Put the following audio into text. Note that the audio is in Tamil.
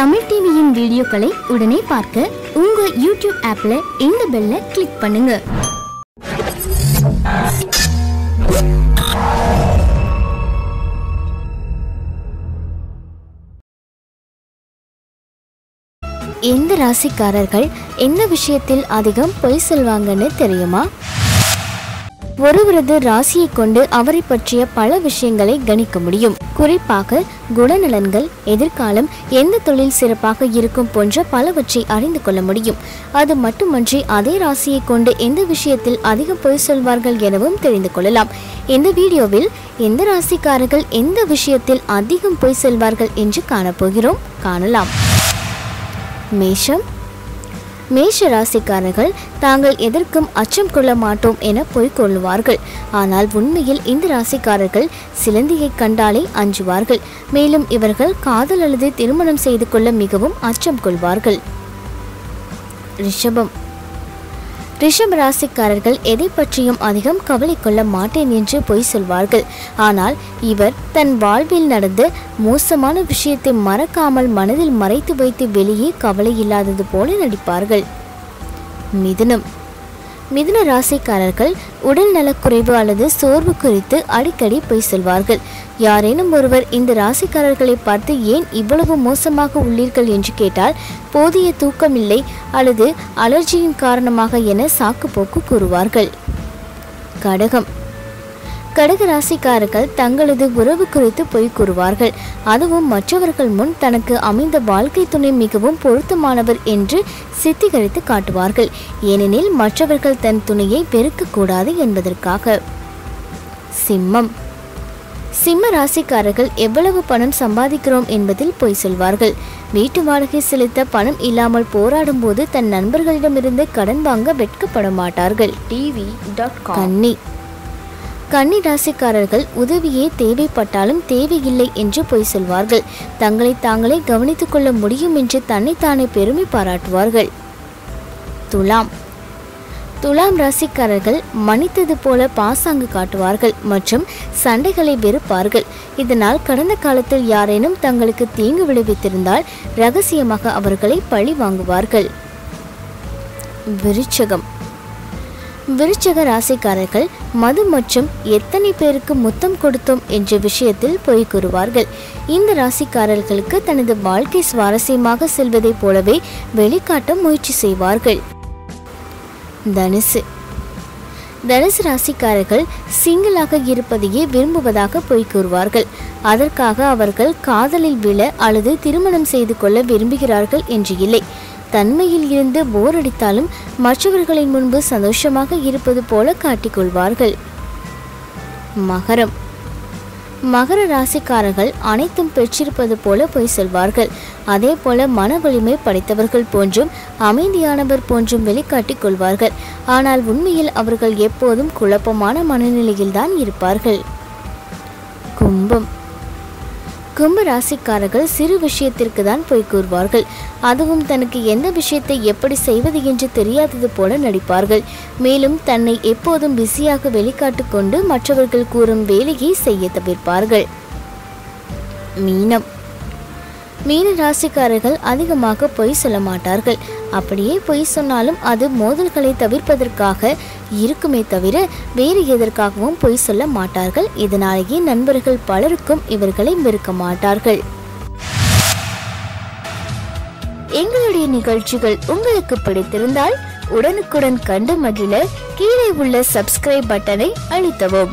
தமிழ் டிவியின் வீடியோக்களை உடனே பார்க்க உங்க யூடியூப் ஆப்ல இந்த பெல்ல கிளிக் பண்ணுங்க. எந்த ராசிக்காரர்கள் எந்த விஷயத்தில் அதிகம் பொய் சொல்வாங்கன்னு தெரியுமா? ஒருவரது ராசியை கொண்டு அவரை பற்றிய பல விஷயங்களை கணிக்க முடியும். குறிப்பாக குணநலன்கள் எதிர்காலம் எந்த தொழில் சிறப்பாக இருக்கும் போன்ற பலவற்றை அறிந்து கொள்ள முடியும். அது மட்டுமன்றி அதே ராசியை கொண்டு எந்த விஷயத்தில் அதிகம் பொய் சொல்வார்கள் எனவும் தெரிந்து கொள்ளலாம். இந்த வீடியோவில் எந்த ராசிக்காரர்கள் எந்த விஷயத்தில் அதிகம் பொய் சொல்வார்கள் என்று காணப்போகிறோம் காணலாம். மேஷம் மேஷ ராசிக்காரர்கள் தாங்கள் எதற்கும் அச்சம் கொள்ள மாட்டோம் என பொய் ஆனால் உண்மையில் இந்த ராசிக்காரர்கள் சிலந்தியை கண்டாலே அஞ்சுவார்கள். மேலும் இவர்கள் காதல் அல்லது திருமணம் செய்து கொள்ள மிகவும் அச்சம் கொள்வார்கள். ரிஷபம் ரிஷப் ராசிக்காரர்கள் எதை பற்றியும் அதிகம் கவலை கொள்ள மாட்டேன் என்று பொய் சொல்வார்கள். ஆனால் இவர் தன் வாழ்வில் நடந்து மோசமான விஷயத்தை மறக்காமல் மனதில் மறைத்து வைத்து வெளியே கவலை இல்லாதது போல நடிப்பார்கள். மிதுனம் மிதுன ராசிக்காரர்கள் உடல் நலக்குறைவு அல்லது சோர்வு குறித்து அடிக்கடி பொய் சொல்வார்கள். யாரேனும் ஒருவர் இந்த ராசிக்காரர்களை பார்த்து ஏன் இவ்வளவு மோசமாக உள்ளீர்கள் என்று கேட்டால் போதிய தூக்கமில்லை அல்லது அலர்ஜியின் காரணமாக என சாக்குப்போக்கு கூறுவார்கள். கடகம். கடக ராசிக்காரர்கள் தங்களது உறவு குறித்து பொய் கூறுவார்கள். அதுவும் மற்றவர்கள் முன் தனக்கு அமைந்த வாழ்க்கை துணை மிகவும் பொருத்தமானவர் என்று சித்திகரித்து காட்டுவார்கள். ஏனெனில் மற்றவர்கள் தன் துணையை வெறுக்கக்கூடாது என்பதற்காக. சிம்மம். சிம்ம ராசிக்காரர்கள் எவ்வளவு பணம் சம்பாதிக்கிறோம் என்பதில் பொய் சொல்வார்கள். வீட்டு வாடகை செலுத்த பணம் இல்லாமல் போராடும் போது தன் நண்பர்களிடமிருந்து கடன் வாங்க வெட்கப்பட மாட்டார்கள் டிவி டாட் கன்னி. கன்னி ராசிக்காரர்கள் உதவியே தேவைப்பட்டாலும் தேவையில்லை என்று பொய் சொல்வார்கள். தங்களை தாங்களே கவனித்துக் கொள்ள முடியும் என்று தன்னைத்தானே பெருமை பாராட்டுவார்கள். துலாம். துலாம் ராசிக்காரர்கள் மன்னித்தது போல பாசாங்கு காட்டுவார்கள் மற்றும் சண்டைகளை வெறுப்பார்கள். இதனால் கடந்த காலத்தில் யாரேனும் தங்களுக்கு தீங்கு விளைவித்திருந்தால் ரகசியமாக அவர்களை பழி வாங்குவார்கள். விருச்சகம். விருச்சக ராசிக்காரர்கள் மது மற்றும் எத்தனை பேருக்கு முத்தம் கொடுத்தோம் என்ற விஷயத்தில் பொய் கூறுவார்கள். இந்த ராசிக்காரர்களுக்கு தனது வாழ்க்கை சுவாரஸ்யமாக செல்வதைப் போலவே வெளிக்காட்ட முயற்சி செய்வார்கள். தனுசு. தனுசு ராசிக்காரர்கள் சிங்கிளாக இருப்பதையே விரும்புவதாக பொய் கூறுவார்கள். அதற்காக அவர்கள் காதலில் விழ அல்லது திருமணம் செய்து கொள்ள விரும்புகிறார்கள் என்று இல்லை. தன்மையில் இருந்து போர் அடித்தாலும் மற்றவர்களின் முன்பு சந்தோஷமாக இருப்பது போல காட்டிக்கொள்வார்கள். மகரம். மகர ராசிக்காரர்கள் அனைத்தும் பெற்றிருப்பது போல பொய் சொல்வார்கள். அதே போல மன வலிமை படைத்தவர்கள் போன்றும் அமைதியானவர் போன்றும் வெளிக்காட்டிக் கொள்வார்கள். ஆனால் உண்மையில் அவர்கள் எப்போதும் குழப்பமான மனநிலையில்தான் இருப்பார்கள். கும்பம். கும்ப ராசிக்காரர்கள் சிறு விஷயத்திற்கு தான் போய் கூறுவார்கள். அதுவும் தனக்கு எந்த விஷயத்தை எப்படி செய்வது என்று தெரியாதது போல நடிப்பார்கள். மேலும் தன்னை எப்போதும் பிஸியாக வெளிக்காட்டு கொண்டு மற்றவர்கள் கூறும் வேலையை செய்ய தவிர்ப்பார்கள். மீனம். மீன ராசிக்காரர்கள் அதிகமாக பொய் சொல்ல மாட்டார்கள். அப்படியே பொய் சொன்னாலும் அது மோதல்களை தவிர்ப்பதற்காக இருக்குமே தவிர வேறு எதற்காகவும் பொய் சொல்ல மாட்டார்கள். இதனாலேயே நண்பர்கள் பலருக்கும் இவர்களை வெறுக்க மாட்டார்கள். எங்களுடைய நிகழ்ச்சிகள் உங்களுக்கு பிடித்திருந்தால் உடனுக்குடன் கண்டு மகிழ கீழே உள்ள சப்ஸ்கிரைப் பட்டனை அழுத்தவும்.